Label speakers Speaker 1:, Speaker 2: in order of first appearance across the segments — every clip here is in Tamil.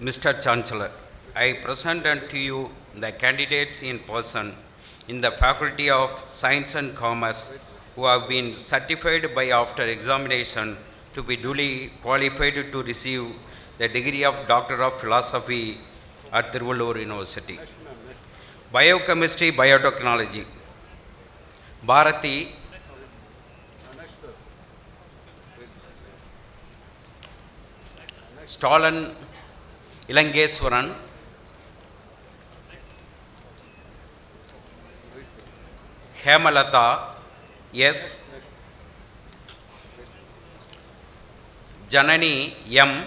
Speaker 1: Mr. Chancellor, I present unto you the candidates in person in the Faculty of Science and Commerce who have been certified by after examination to be duly qualified to receive the degree of Doctor of Philosophy at Tiruvallur University. Biochemistry, Biotechnology. Bharati Stalin Ilangeswaran Hemalatha S. Janani M.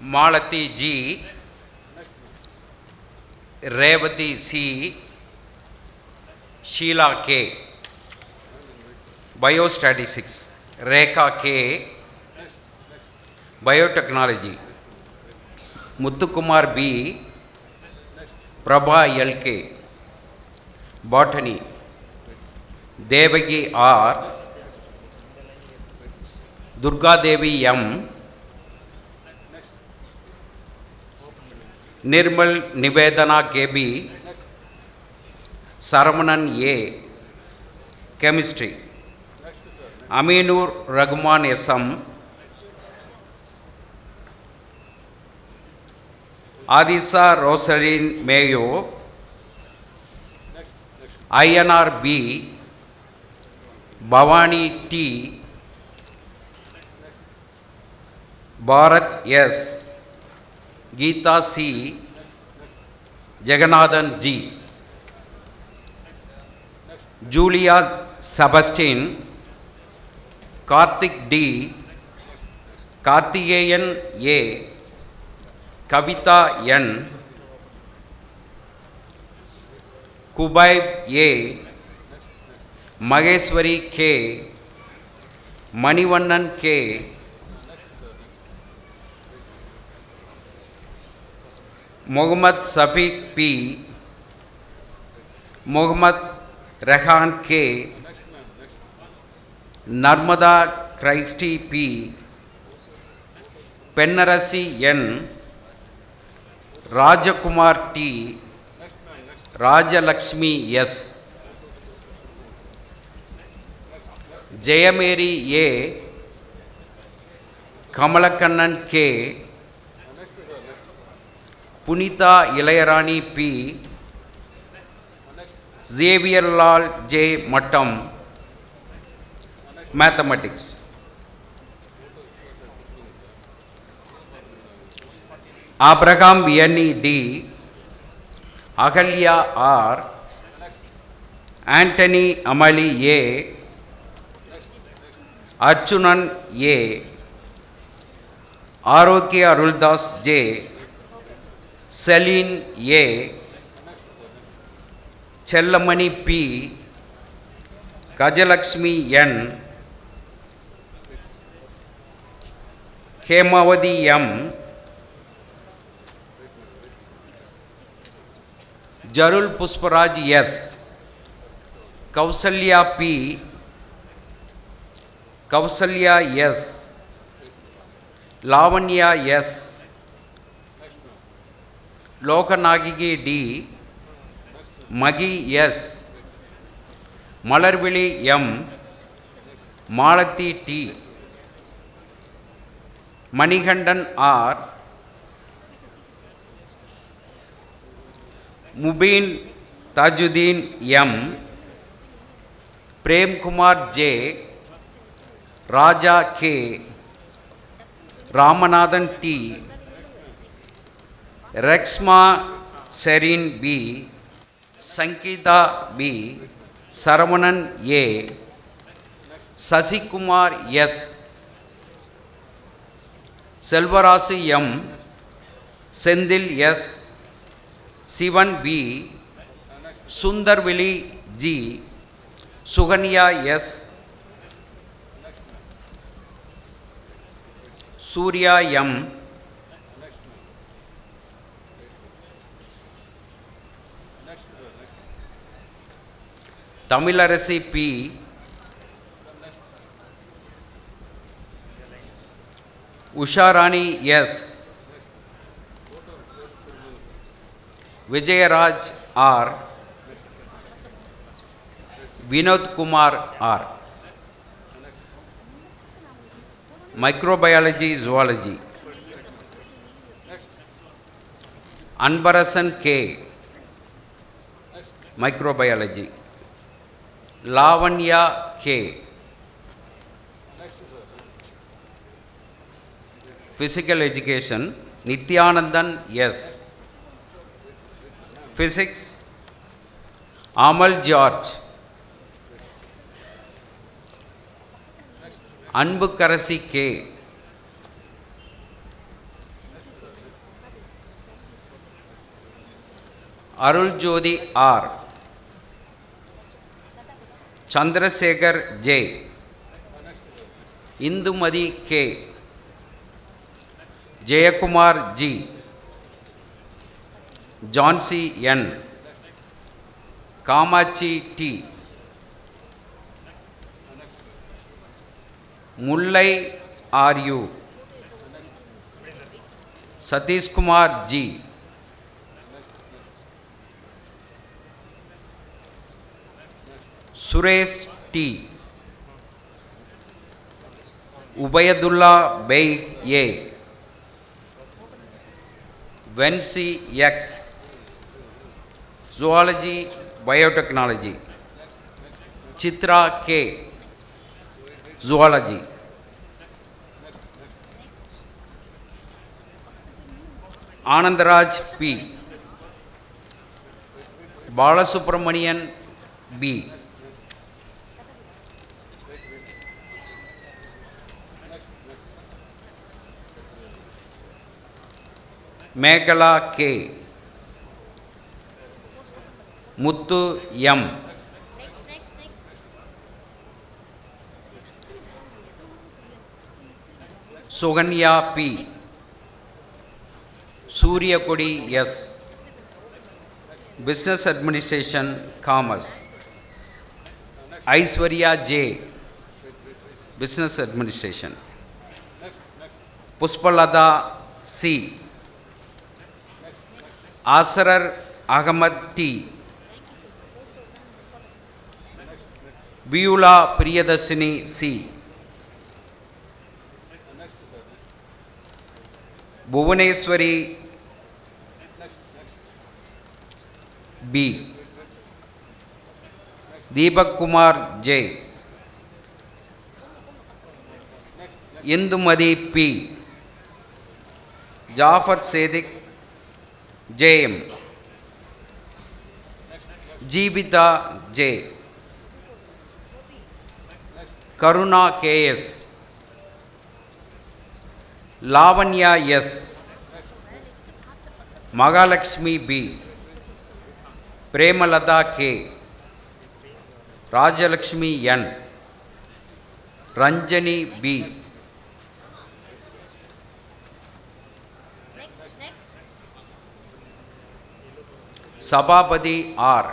Speaker 1: Malathi G. Revathi C. Sheela K. Biostatistics. Rekha K. Biotechnology. Muthukumar P. Prabha LK botany. Devaki R. Durgadevi M. Nirmal Nivedhana KP Saravanan A. Chemistry. Aminur Rahman SM Adhisha Rosaline Mayo INR P Bhavani D Bharath S Geetha C Jeganathan G. Julia Sebastian Karthik D Karthikeyan A Kavitha N குபைப் A Maheswari K Manivannan K Mohammed Shafeeq P Mohammed Rahan के Narmada Christy P Pennarasi N Rajakumar D. Rajalakshmi S. Jayamary A. Kamalakannan K. Punitha Ilayarani P. Xavierlal J. மட்டம். Mathematics Abraham என்இ D Ahalya R Antony Amali A Arjunan A Aarogya Aruldas J Celine A Chellamani P Gajalakshmi N Hemavathi M Jarul Pushparaj S Kausalya P Kausalya S Lavanya S Loganagi D Magi S मलर्विली M Malathi T Manikandan R Mubeen Tajuddin M Prem Kumar J, Raja K Ramanathan T, रेक्समा Sarin B Sangeetha B, Saravanan A Sasikumar S Selvarasu M से S Sivan V Sundar Villi G Suganya S Surya M Tamil P Usharani S yes. Vijayraj R Vinod Kumar R microbiology zoology Anbarasan K microbiology Lavanya K physical education Nithyanandan S yes. physics amal george Anbukkarasi K Aruljothi R Chandrasekar J Indumathi K Jayakumar G Jancy N कामाची T Mullai R U Satish Kumar G Suresh T उबयदुल्ला bay A Vency X zoology biotechnology chitra k zoology anandaraj p balasubramanian b Megala K Muthu M. Sukanya P. Suriyakodi S. Business administration commerce Aishwarya J. Business administration Pushpalatha C. Asarar Ahmed D. Beulah Priyadharshini C. Bhuvaneswari P. Deepak Kumar J. Indumathi P. Jafar Sadiq JM Jeevitha J. Karuna KS Lavanya S Mahalakshmi P Premalatha K Rajalakshmi N Ranjani P Sabapathi R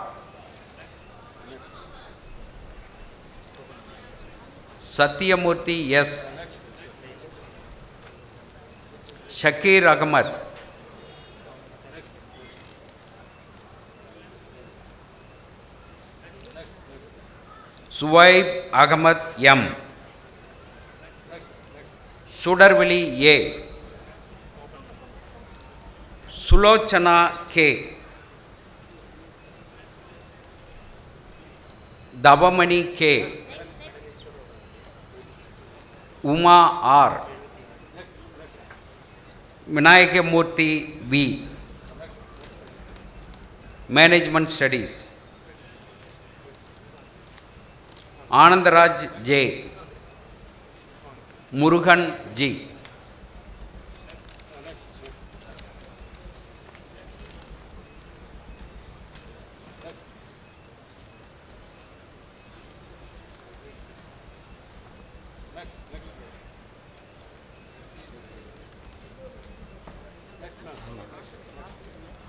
Speaker 1: Sathyamoorthy S. Shakeer Ahmed. சுவைப் Ahmed M. Sudarveli A. Sulochana K. Thavamani K. Uma R Vinayak Murthy B management studies Anandraj J
Speaker 2: Murugan ji.